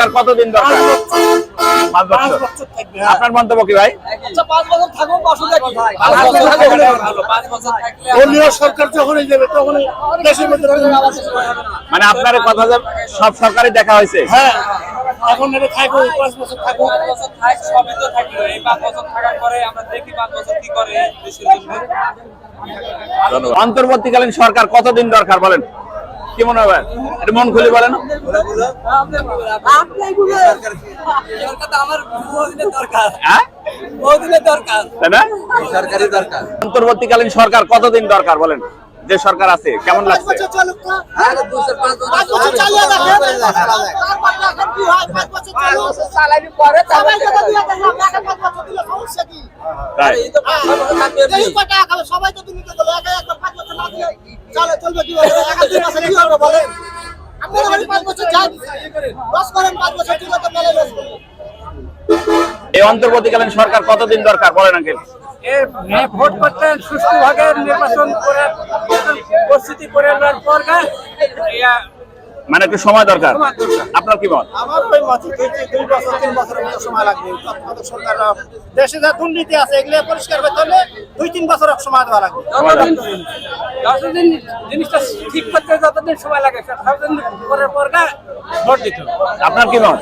তার কতদিন দরকার? পাঁচ বছর। আপনার মন্তব্য কি ভাই? আচ্ছা পাঁচ বছর থাকুক অসুবিধা কি পাঁচ বছর থাকলে ভালো, পাঁচ বছর থাকলে দলীয় সরকার যখনই দেবে তখনই দেশের মধ্যে মানে আপনার কথা যে সব সরকারি দেখা হয়েছে? হ্যাঁ। এখন এটা থাকো পাঁচ বছর থাকো পাঁচ বছর থাক সবই তো থাকল এই পাঁচ বছর থাকার পরে আমরা দেখি পাঁচ বছর কি করে দেশের জন্য। অন্তর্বর্তীকালীন সরকার কতদিন দরকার বলেন? কি মনে হয় এটা মন খুলে বলেন। সরকার তো আমার বহুদিনের দরকার হ্যাঁ? বহুদিনের দরকার। তাই না? সরকারি দরকার। অন্তর্বর্তীকালীন সরকার কতদিন দরকার বলেন? যে সরকার আছে কেমন লাগছে? সবাই তো চলবে কি বলে একা দুই মাসে কি হবে বলেন আপনারা মানে পাঁচ বছর যান লস করেন পাঁচ বছর ঠিক আছে বলে লস এই অন্তর্বর্তীকালীন সরকার কতদিন দরকার? বলেন আঙ্কেল। ভোট করতে সুষ্ঠুভাবে নির্বাচন করে প্রস্তুতি করে নেওয়ার মানে একটু সময় দরকার। আপনার কি মত? আমার ওই মত দুই বছর তিন বছরের মতো সময় লাগবে। সরকার দেশে যা দুর্নীতি আছে এগুলো পরিষ্কার করতে হলে দুই তিন বছর সময় দেওয়া লাগবে। যতদিন জিনিসটা ঠিক করতে যতদিন সময় লাগে ততদিন পর ভোট দিত আপনার কি মত?